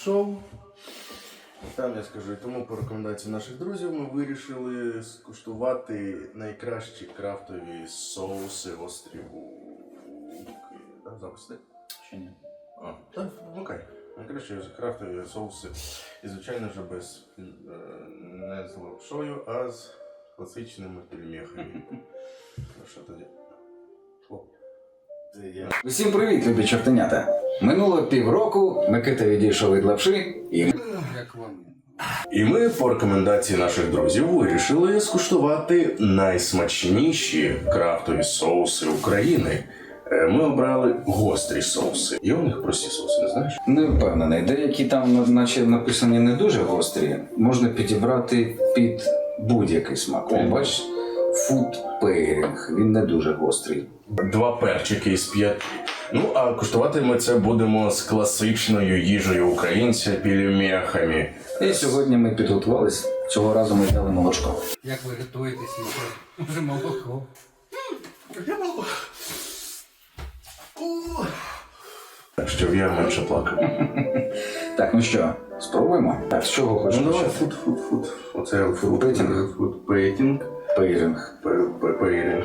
Микита. Там я скажу, і тому по рекомендації наших друзів ми вирішили скуштувати найкращі крафтові соуси остріву. Так? Чи ні? А, так, вмикай. Найкращі крафтові соуси. І, звичайно ж, без е, не з лапшою, а з класичними пельмехами. Ну що тоді? О. Усім привіт, любі чортенята! Минуло півроку, Микита відійшов від лапши і. Як вам? І ми, по рекомендації наших друзів, вирішили скуштувати найсмачніші крафтові соуси України. Е, Ми обрали гострі соуси. Є у них прості соуси, не знаєш? Не впевнений, деякі там, наче написані не дуже гострі, можна підібрати під будь-який смак. О, бачиш, фуд пейрінг, він не дуже гострий. Два перчики із п'яти. Ну, а куштувати ми це будемо з класичною їжею українця пельмехами. І сьогодні ми підготувались. Цього разу ми взяли молочко. Як ви готуєтесь Вже молоко. Так, щоб я менше плакав. Так, ну що, спробуємо? Так, з чого хочеш Ну давай фуд, фуд, фуд. Оце фуд Пейтінг? Пейринг, пейринг,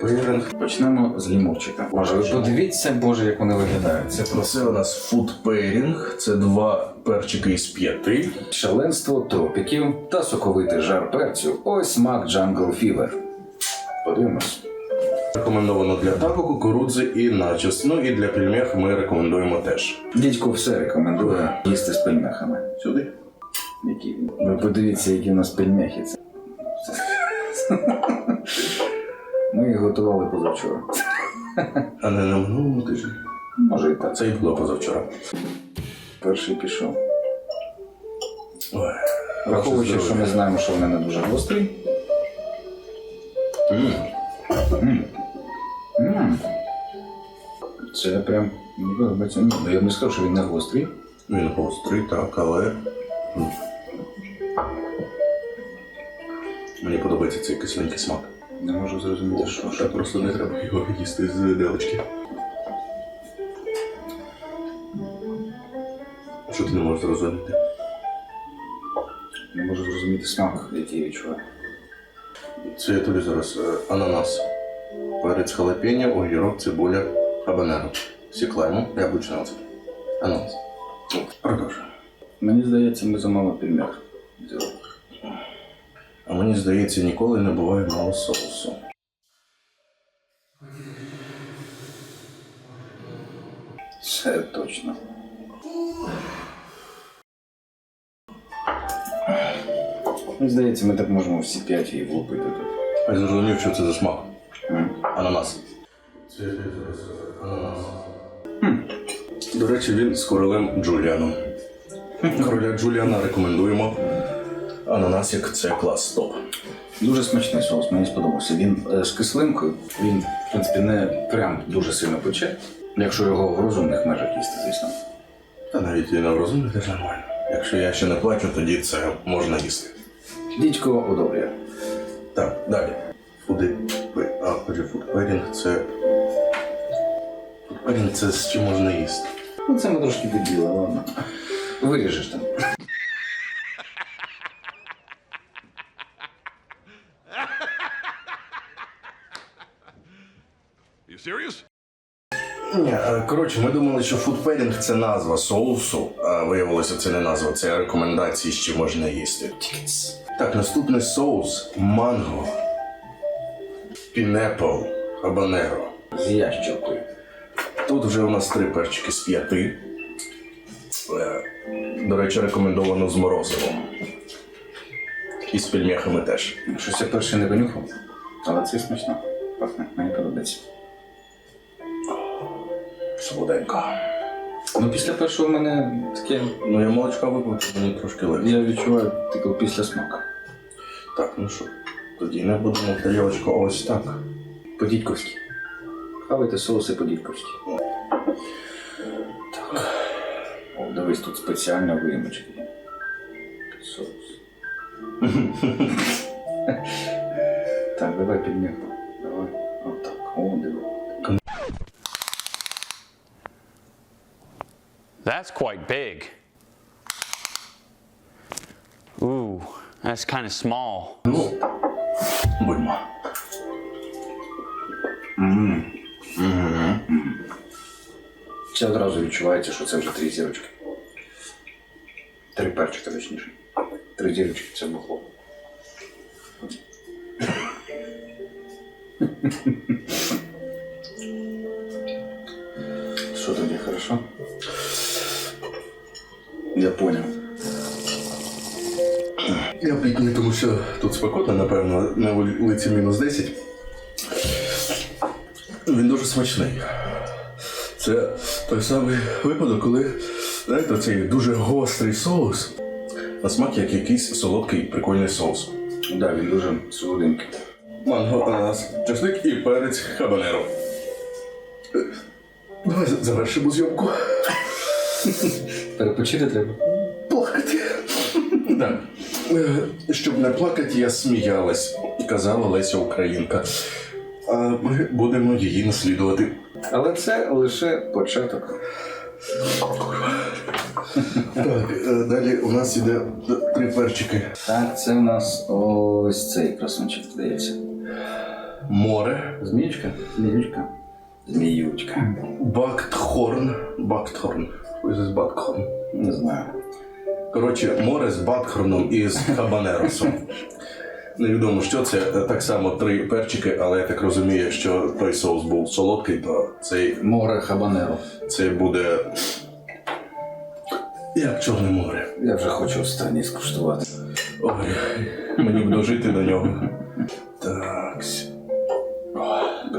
пейринг. Почнемо з лімовчика. Боже, ви подивіться, боже, як вони виглядають. Це просто Це у нас фуд пейринг. Це два перчики із п'яти. шаленство тропіків та соковитий жар перцю. Ось смак Jungle Fever. Подивимось. Рекомендовано для тако, кукурудзи і начос. Ну і для пельмех ми рекомендуємо теж. Дідько все рекомендує їсти з пельмехами. Сюди. Які... Ви подивіться, які в нас пельмехи. Ми їх готували позавчора. А не на минулому тижні. Може і так. Це і було позавчора. Перший пішов. Ой. Враховуючи, що ми знаємо, що вони не дуже гострі. Це прям. Ну, я б не сказав, що він не гострий. Він гострий, так, але. Подобається цей кисленький смак. Не можу зрозуміти, що. Ще просто не треба його їсти з виделочки. Що ти не можеш зрозуміти? Не можу зрозуміти смак, який я відчуваю. Це я тобі зараз е, ананас. Перець халапеньо, огірок, цибуля, хабанеро. Сіклаймо, яблучний оцет. Ананас. Продовжуємо. Мені здається, ми замало пельмех взяли. А мені здається, ніколи не буває мало соусу. Це точно. Мені здається, ми так можемо всі п'ять її влупити тут. Я зрозумів, що це за смак. Ананас. Ананас. До речі, він з королем Джуліаном. Короля Джуліана рекомендуємо. Ананас як це клас топ. Дуже смачний соус, мені сподобався. Він е, з кислинкою, він, в принципі, не прям дуже сильно пече, якщо його в розумних межах їсти, звісно. Та навіть і на розумних теж нормально. Якщо я ще не плачу, тоді це можна їсти. Дідько одобрює. Так, далі. Фуди. А, отже, фудпедінг це. Фудпедінг це з чим можна їсти. Ну, це ми трошки підбіли, ладно. Виріжеш там. You serious? Ні, е, коротше, ми думали, що фудпедінг це назва соусу, а виявилося, це не назва, це рекомендації, чим можна їсти. Так, наступний соус манго. Пінепл хабанеро. З ящеркою. Тут вже у нас три перчики з п'яти. Е, До речі, рекомендовано з морозивом. І з пельмехами теж. Щось я перший не винюхав, але це смачно. Пахне, мені подобається. Солоденько. Ну, після першого в мене таке. Ну, я молочка випив, мені трошки легше. Я відчуваю такий після смак. Так, ну що, тоді не будемо тарілочку ось так. По-дідьковськи. Хавайте соуси по-дідьковськи. Так. О, дивись, тут спеціальна вимочка. Соус. так, давай підмігу. that's quite big. Ooh, that's kind of small. Ну, будьмо. Це одразу відчувається, що це вже три зірочки. Три перчика, точніше. Три зірочки це бухло. Я понял. Я бідний, тому що тут спекотно, напевно, на вулиці мінус 10. Він дуже смачний. Це той самий випадок, коли, знаєте, цей дуже гострий соус. На смак як якийсь солодкий прикольний соус. Да, він дуже солоденький. Манго, ананас, чесник і перець хабанеро. Давай завершимо зйомку. Перепочити треба. Плакати. Так. Е, Щоб не плакати, я сміялась, казала Леся Українка. А ми будемо її наслідувати. Але це лише початок. Так, е, далі у нас іде три перчики. Так, це у нас ось цей красунчик, здається. Море, Зміючка? Зміючка. Зміючка. бактхорн. Бактхорн. Ось з бактхорн. Не знаю. Коротше, море з бакхорном і з хабанеросом. Невідомо, що це. Так само три перчики, але я так розумію, що той соус був солодкий, то цей, Море хабанеро. цей буде. Як Чорне море. Я вже хочу останній скуштувати. Ой, мені б дожити до нього. Так.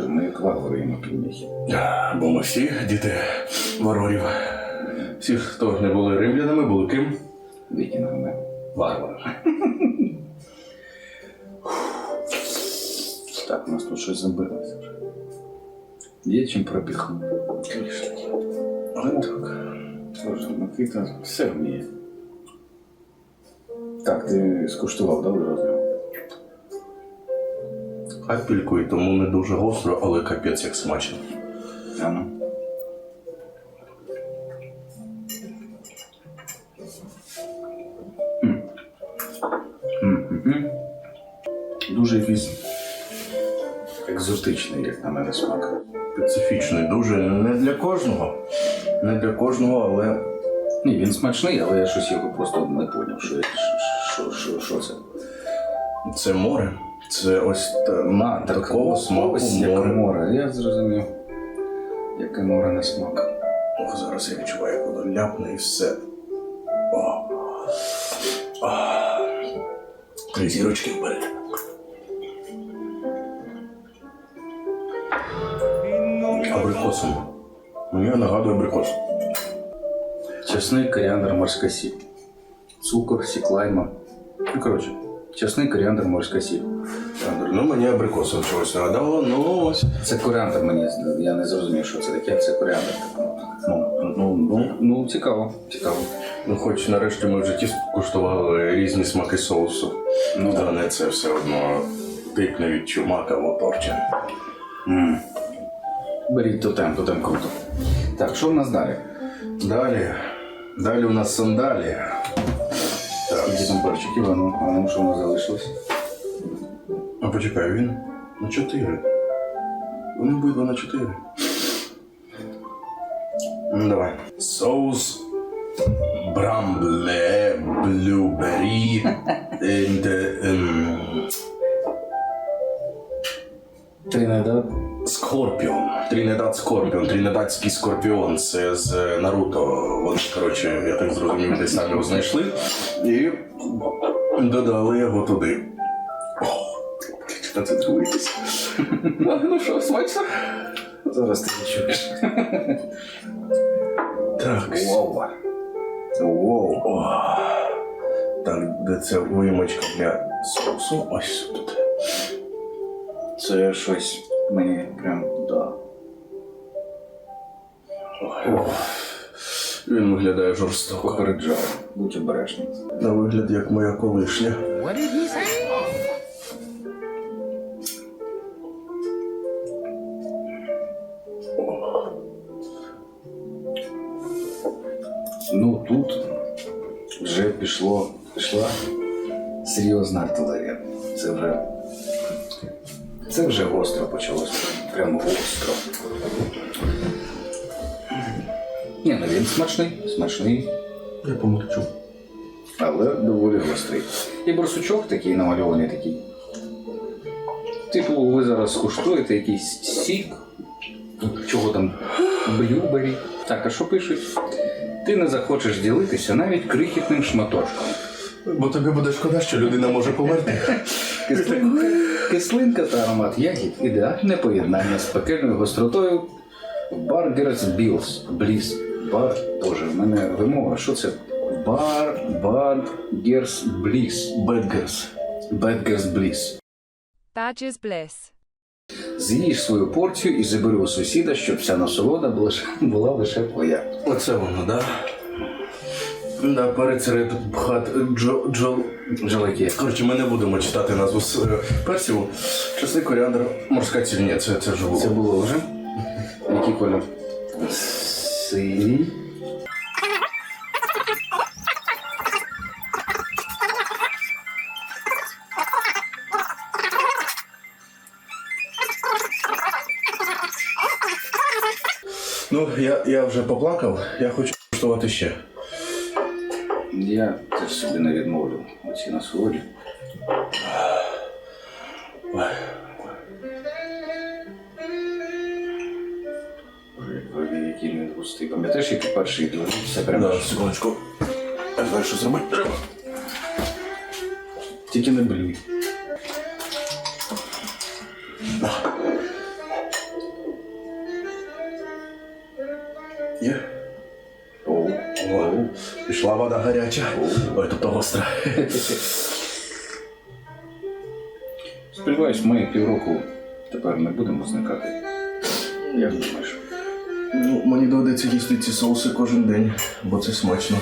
Ми варвари півніхи. Бо ми всі діти варварів. Всі, хто не були римлянами, були ким? Вікінгами. Варварами. Так, у нас тут щось забилося вже. Є чим пропіхнути. Так. Боже, Микита все вміє. Так, ти скуштував, да, одразу? Капельку і тому не дуже гостро, але капець як смачно. А ну. Дуже якийсь екзотичний, як на мене, смак. Специфічний, дуже не для кожного. Не для кожного, але Ні, він смачний, але я щось його просто не поняв, що, що, що, що це. це море. Це ось та, А, так, такого смаку ось море. море. Я зрозумів. Яке море на смак. Ох, зараз я відчуваю, як воно ляпне і все. О. О. Три зірочки вперед. Абрикосом. Мені нагадує абрикос. Чесник, коріандр, морська сіль. Цукор, сік лайма. Ну, коротше, чесник, коріандр, морська сіль. Ну, мені абрикосом чогось нагадало, ну ось. Це коріандр мені, я не зрозумів, що це таке, це коріандр. Ну, ну, ну, ну, цікаво, цікаво. Ну, хоч нарешті ми в житті скуштували різні смаки соусу. Ну, Та не це все одно тикне від чумака в оторче. М. Беріть тотем, тотем круто. Так, що в нас далі? Далі. Далі у нас сандалі. Так. Скільки там перчиків, а ну, а ну, що в нас залишилось? А почекай, він на 4. Вони обидва на 4. Ну, давай. Соус брамбле блюбері and um, Тринидад. Скорпіон. Тринидад Скорпіон. Тринидадський скорпіон. Це з Наруто. Вони, коротше, я так зрозумів, десь там його знайшли і додали його туди. О, концентруйтесь. Ну що, смачно? Зараз ти відчуєш. Так. Вау. Воу. Так, де ця виймочка для соусу? Ось тут. Це щось мені прям, да. Ой. Він виглядає жорстоко. Попереджаю. Будь обережний. На вигляд, як моя колишня. Ну тут вже пішло, пішла серйозна артилерія. Це вже. Це вже гостро почалося. Прямо гостро. Ні, ну він смачний, смачний, Я помовчу. але доволі гострий. І барсучок такий намальований такий. Типу, ви зараз скуштуєте якийсь сік, чого там, блюбері. Так, а що пишуть? Ти не захочеш ділитися навіть крихітним шматочком. Бо тобі буде шкода, що людина може померти. Кислинка, кислинка та аромат ягід ідеальне поєднання з пекельною гостротою Баргерс Білс. Бліс. Бар. Боже, в мене вимова. Що це? Бар Баргерс Бліс. Бедгерс. Бедгерс Бліс. Badger's Bliss. З'їж свою порцію і забери у сусіда, щоб вся насолода була, лише- твоя. Оце воно, да? Да, перець пхат, джо, джо... Жалаки. Коротше, ми не будемо читати назву з е, персів. Чесний коріандр, морська ціль. Ні, це, це вже було. Це було вже. Який кольор? Синій. Ну, я, я вже поплакав, я хочу куштувати ще. Я теж собі не відмовлю насолоді. Ой. Ой, який він густий. Пам'ятаєш, який перший двері? Все прямо. Да, секундочку. Я знаю, що зробити треба. Тільки не блюй. Є? Вода гаряча. Ой, тобто гостра. Сподіваюсь, ми півроку тепер не будемо зникати. Як думаєш? Ну, мені доведеться їсти ці соуси кожен день, бо це смачно.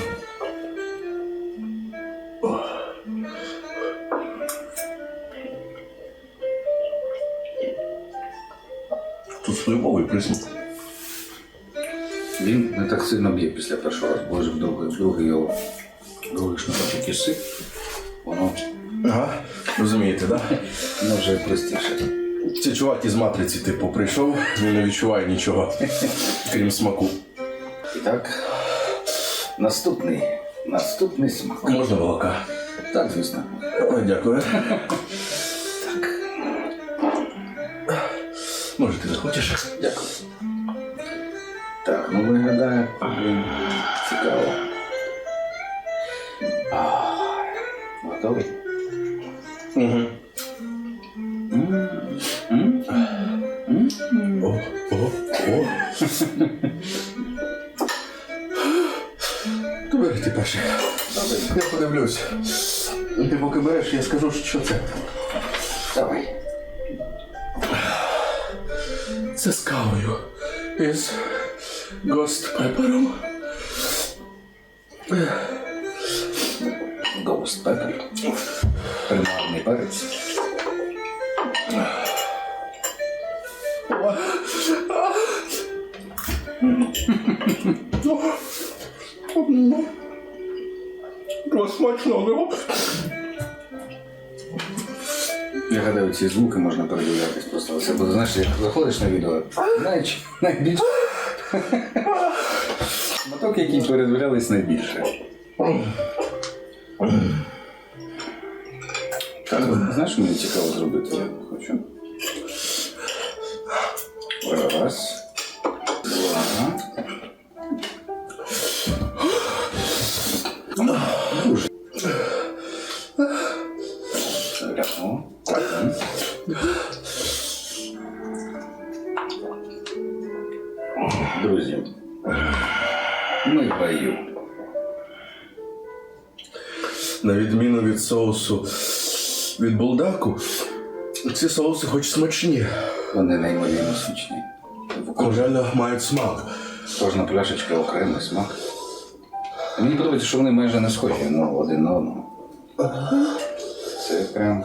Так сильно б'є після першого разу, бо в другий, в другий його другий шматочок їси, воно, Ага, розумієте, так? Да? воно вже простіше. Це чувак із матриці, типу, прийшов, він не відчуває нічого, крім смаку. І так, наступний, наступний смак. Можна молока? Так, звісно. Ой, дякую. Може, ти захочеш? Дякую. Так, ну виглядає цікаво. Готовий? Угу. О, о, о. То ти перший. Я подивлюсь. Ти поки береш, я скажу, що це. Давай. Це з кавою. Із гост пепером. Ghost Pepper. Примарний перець. О, смачного. Я гадаю, ці звуки можна передивлятись просто. Це буде, знаєш, як заходиш на відео, найч, найбільше. Моток, який передивлялись найбільше. Знаєш, мені цікаво зробити? Я хочу. Раз. Два. Друзі, ми в бою. На відміну від соусу від булдаку, ці соуси хоч смачні. Вони неймовірно смачні. Реально мають смак. Кожна пляшечка окремий смак. Мені подобається, що вони майже не схожі ну, один на одного. Це прям.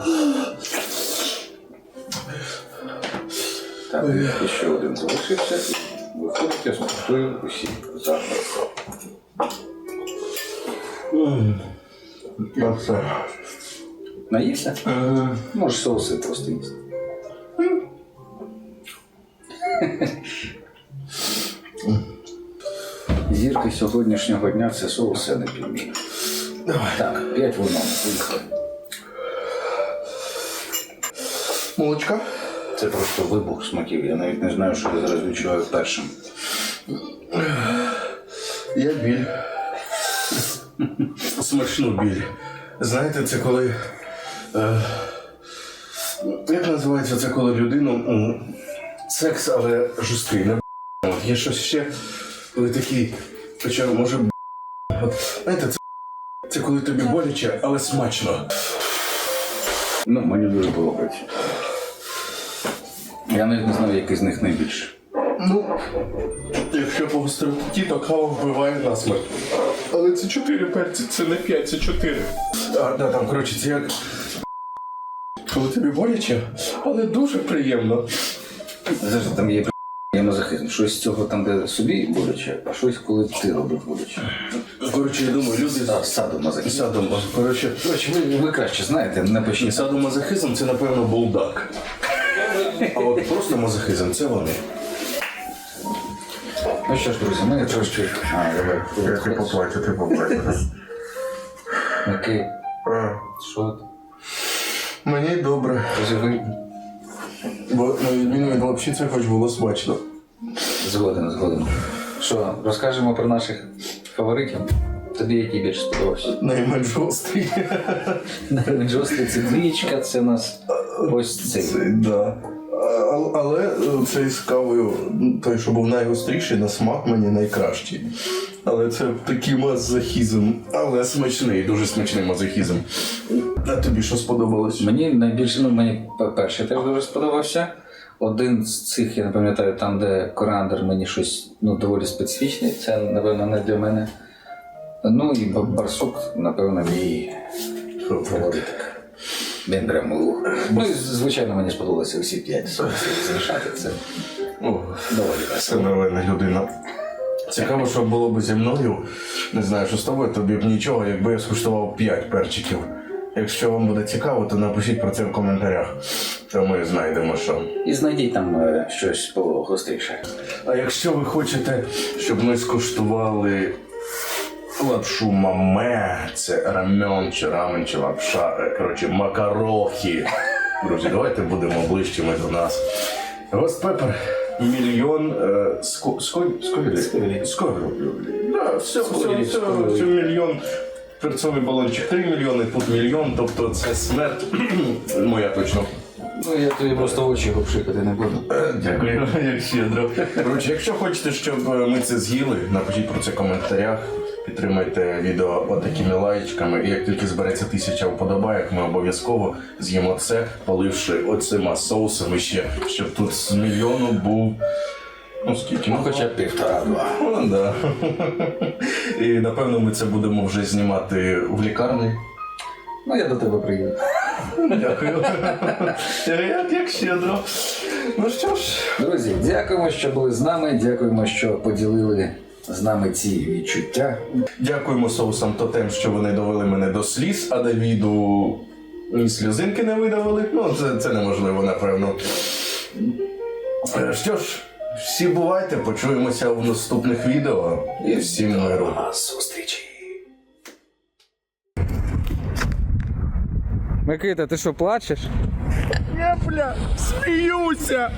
Так, і ще один залишився. І виходить, я скуштую усі зараз. Я все. Наївся? Може, соуси просто їсти. Зірки сьогоднішнього дня це соуси, а не пельмені. Давай. Так, п'ять в одному. Поїхали. Молочка? Це просто вибух смаків. Я навіть не знаю, що я зараз відчуваю першим. Я біль. Смачну біль. Знаєте, це коли. Е, як називається це, коли людину. м, Секс, але жорсткий, не б***. От Є щось ще, коли такий. Хоча може б***. От, знаєте, це, це коли тобі боляче, але смачно. Ну, мені дуже подобається. Я навіть не знаю, який з них найбільше. Ну, якщо по гостроті, то кава вбиває насмерть. Але це 4 перці, це не 5, це 4. А, да, там, коротше, це як. Коли тобі боляче, але дуже приємно. Завжди там є є мазохизм. Щось з цього там, де собі боляче, а щось, коли ти робиш боляче. Коротше, я думаю, люди Так, садомазохизм. садом. Коротше, Коротше, ви, ви краще знаєте, почніть. садомазохизм це, напевно, булдак. А от просто мазохизм це вони. Ну що ж, друзі, ми трошки. А, давай. поплачу, ти поплачу. Окей. Що? ти? Мені добре. Живий? Бо на відміну від лапші це хоч було смачно. Згоден, згоден. Що, розкажемо про наших фаворитів? Тобі який більше сподобався? Найменш жорсткий це двічка, це у нас ось цей. Це, да. Але е, цей з кавою, той, що був найгостріший, на смак мені найкращий. Але це такий мазохізм, але смачний, дуже смачний мазохізм. А тобі що сподобалось? Мені найбільше, ну мені перший теж дуже сподобався. Один з цих, я не пам'ятаю, там, де корандр мені щось ну, доволі специфічний, це, напевно, не для мене. Ну і барсук, напевно, мій фаворит. Він прямо. Ну і звичайно, мені сподобалося всі п'ять змішати. Це О, доволі це весело. новина людина. Цікаво, що було б зі мною. Не знаю, що з тобою, тобі б нічого, якби я скуштував 5 перчиків. Якщо вам буде цікаво, то напишіть про це в коментарях. То ми знайдемо що. І знайдіть там е, щось погостріше. А якщо ви хочете, щоб ми скуштували лапшу маме, це рамен чи рамен чи лапша, е, коротше, макарохи. Друзі, давайте будемо ближчими до нас. Гост Пепер мільйон е, ско, ско. Да, все, все, все, все, мільйон. Перцовий балончик 3 мільйони, тут мільйон, тобто це смерть моя точно. Ну я тобі просто очі його не буду. Дякую, як щедро. Коротше, якщо хочете, щоб е, ми це з'їли, напишіть про це в коментарях. Підтримайте відео отакими лайчками. І як тільки збереться тисяча вподобайок, ми обов'язково з'їмо це, поливши оцима соусами ще, щоб тут з мільйону був. Ну скільки? Ну, Хоча б півтора-два. Ну, да. І напевно ми це будемо вже знімати в лікарні. Ну я до тебе приїду. Дякую. Як, як щедро. Ну що ж. Друзі, дякуємо, що були з нами. Дякуємо, що поділили з нами ці відчуття. Дякуємо соусам Тотем, що вони довели мене до сліз, а Давіду ні сльозинки не видавили. Ну, це, це неможливо, напевно. Е, Що ж, всі бувайте, почуємося в наступних відео. І всім миру. Зустрічі. Микита, ти що, плачеш? Я, бля, сміюся.